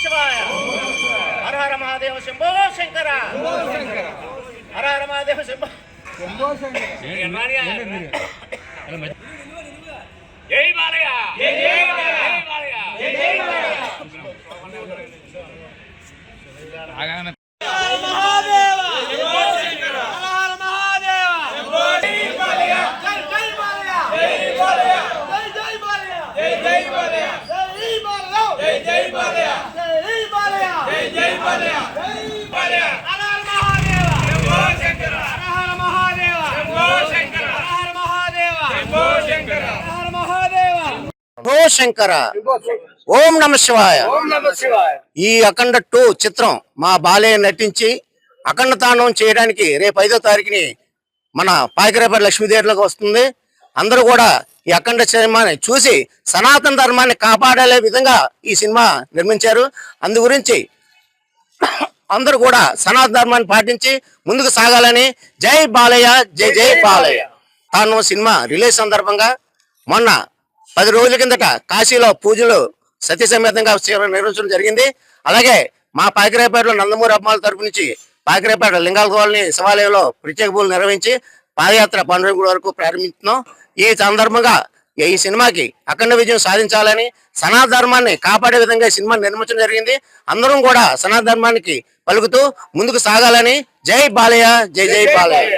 శివాయ హర హర మహాదేవ శంభో శంకర హర హర మహాదేవ శంభో జై బాలయ్య జై జై బాలయ్య జై జై శంభో శంకర ఓం నమ శివాయ. ఈ అఖండ టూ చిత్రం మా బాలయ్య నటించి అఖండ తాండవం చేయడానికి రేపు ఐదో తారీఖుని మన పాకిరేపల్లి లక్ష్మీదేవిలోకి వస్తుంది. అందరూ కూడా ఈ అఖండ సినిమాని చూసి సనాతన ధర్మాన్ని కాపాడే విధంగా ఈ సినిమా నిర్మించారు. అందు గురించి అందరూ కూడా సనాతన ధర్మాన్ని పాటించి ముందుకు సాగాలని జై బాలయ్య జై జై బాలయ్య. తాను సినిమా రిలీజ్ సందర్భంగా మొన్న పది రోజుల కిందట కాశీలో పూజలు సతీ సమేతంగా నిర్వహించడం జరిగింది. అలాగే మా పాకిరేపేటలో నందమూరి అమ్మాల తరపు నుంచి పాకిరేపేట లింగాల కాలనీ శివాలయంలో ప్రత్యేక పూజలు నిర్వహించి పాదయాత్ర పండుగ వరకు ప్రారంభిస్తున్నాం. ఈ సందర్భంగా ఈ సినిమాకి అఖండ విజయం సాధించాలని సనాతన ధర్మాన్ని కాపాడే విధంగా సినిమా నిర్మించడం జరిగింది. అందరం కూడా సనాతన ధర్మానికి పలుకుతూ ముందుకు సాగాలని జై బాలయ్య జై జై బాలయ్య.